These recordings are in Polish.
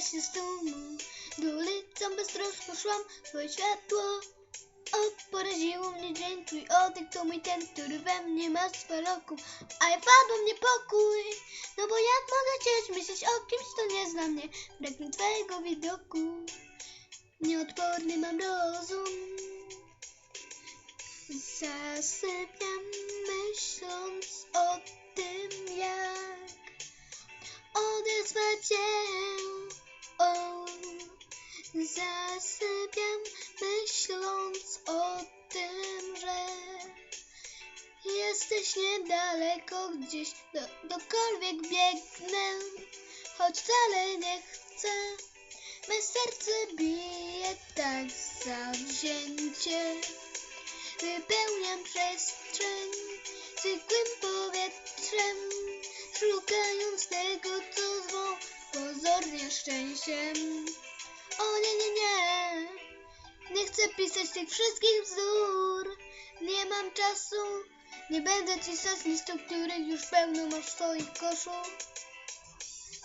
się z tłumu Do ulicą bez szłam Twoje światło poraziło mnie. Dzień Twój oddech to mój ten, który we mnie ma spaloku A ja wpadłam w niepokój No bo jak mogę cię myśleć o kimś, kto nie zna mnie? Brak mi twojego widoku Nieodporny mam rozum. Zasypiam myśląc o tym jak myśląc o tym, że jesteś niedaleko gdzieś, do, dokolwiek biegnę, choć wcale nie chcę. Me serce bije tak zawzięcie. Wypełniam przestrzeń zwykłym powietrzem, szukając tego, co zwą pozornie szczęściem. O nie, nie, nie, nie chcę pisać tych wszystkich bzdur, nie mam czasu, nie będę pisać listu, których już pełno masz w swoich koszu.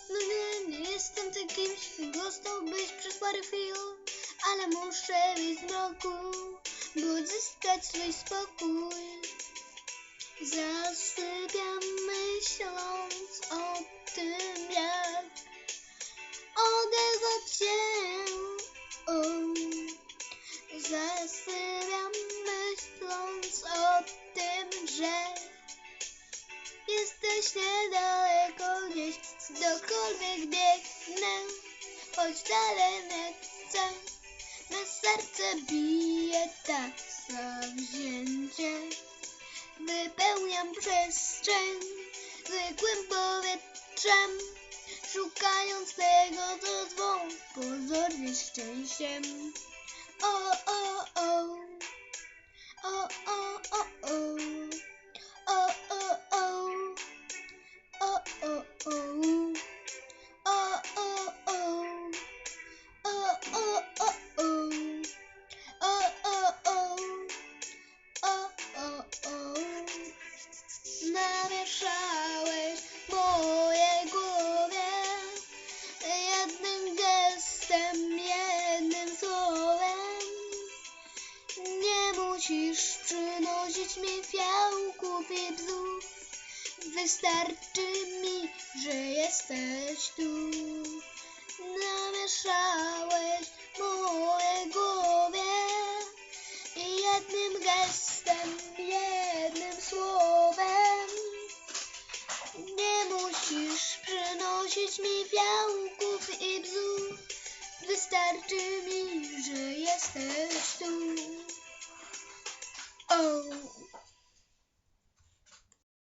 No nie, nie jestem tym kimś, dostałbyś przez parę chwil, ale muszę wyjść z mroku, by odzyskać swój spokój. Zasypiam myśląc o tym, jak myśląc o tym, że jesteś niedaleko gdzieś, dokądkolwiek biegnę, choć nie chcę. Me serce bije tak zawzięcie. Wypełniam przestrzeń zwykłym powietrzem, szukając tego, co zwą pozornie szczęściem. O, o, o, Namieszałeś mojej głowie jednym gestem, przynosić mi fiałków i bzów. Wystarczy mi, że jesteś tu. Namieszałeś w mojej głowie jednym gestem, jednym słowem. Nie musisz przynosić mi fiałków i bzów. Wystarczy mi, że jesteś tu.